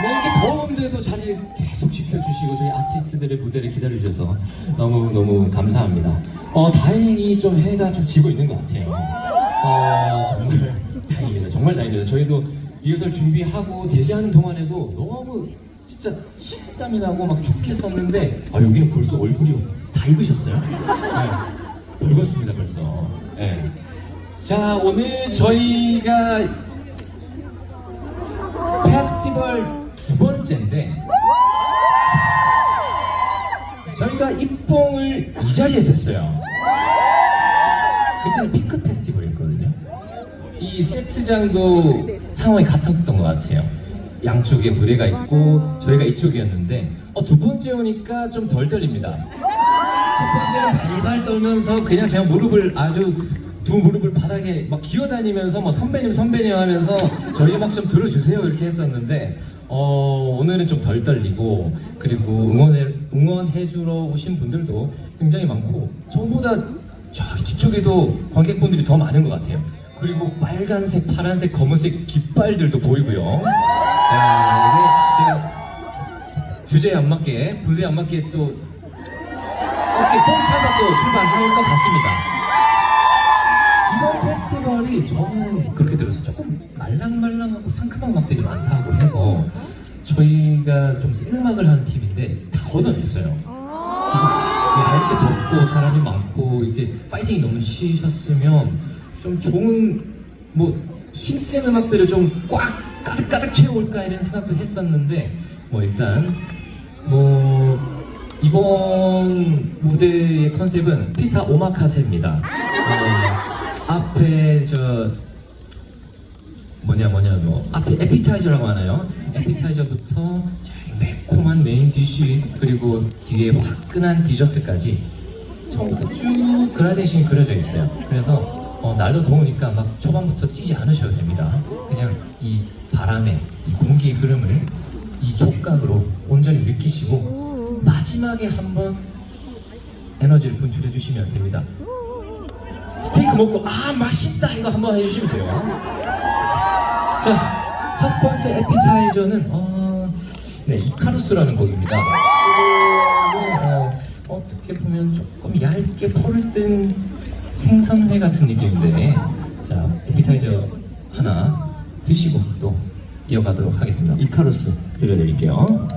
네, 이렇게 더운데도 자리를 계속 지켜주시고 저희 아티스트들의 무대를 기다려주셔서 너무너무 감사합니다. 어, 다행히 좀 해가 좀 지고 있는 것 같아요. 어, 정말 다행입니다. 정말 다행입니다. 저희도 리허설 준비하고 대기하는 동안에도 너무 진짜 식땀이 나고 막 죽겠었는데 아, 여기는 벌써 얼굴이 다 익으셨어요? 네, 붉었습니다 벌써. 네. 자 오늘 저희가 페스티벌 두 번째인데 저희가 입봉을 이 자리에서 했어요. 그때는 피크 페스티벌이었거든요. 이 세트장도 상황이 같았던 것 같아요. 양쪽에 무대가 있고 저희가 이쪽이었는데 어, 두 번째 오니까 좀 덜 떨립니다. 첫 번째는 발발 떨면서 그냥 제가 무릎을 아주 두 무릎을 바닥에 막 기어다니면서 뭐 선배님 선배님 하면서 저희 음악 좀 들어주세요 이렇게 했었는데 어, 오늘은 좀 덜 떨리고 그리고 응원해 응원해 주러 오신 분들도 굉장히 많고 저보다 저기 뒤쪽에도 관객분들이 더 많은 것 같아요. 그리고 빨간색, 파란색, 검은색 깃발들도 보이고요. 야, 이게 제가 주제에 안 맞게, 분수에 안 맞게 또 이렇게 뽕 차서 또 출발할 것 같습니다. 이번 페스티벌이 저는 그렇게 들었어요. 조금 말랑말랑하고 상큼한 음악들이 많다고 해서 저희가 좀 센 음악을 하는 팀인데 다 걷어냈어요. 야, 이렇게 덥고 사람이 많고 이렇게 파이팅이 넘치셨으면 좀 좋은 뭐 힘센 음악들을 좀 꽉 가득 가득 채워올까 이런 생각도 했었는데 뭐 일단 뭐 이번 무대의 컨셉은 피타 오마카세입니다. 어, 앞에 저 뭐냐 뭐냐 뭐 앞에 에피타이저라고 하나요? 에피타이저부터 매콤한 메인 디쉬 그리고 뒤에 화끈한 디저트까지 처음부터 쭉 그라데이션이 그려져 있어요. 그래서 어, 날도 더우니까 막 초반부터 뛰지 않으셔도 됩니다. 그냥 이 바람의 이 공기의 흐름을 이 촉각으로 온전히 느끼시고 마지막에 한번 에너지를 분출해 주시면 됩니다. 스테이크 먹고 아 맛있다 이거 한번 해주시면 돼요. 자, 첫 번째 에피타이저는 어, 네 이카루스라는 곡입니다. 어, 어떻게 보면 조금 얇게 포를 뜬 생선회 같은 느낌인데, 자 에피타이저 하나 드시고 또 이어가도록 하겠습니다. 이카루스 들려드릴게요.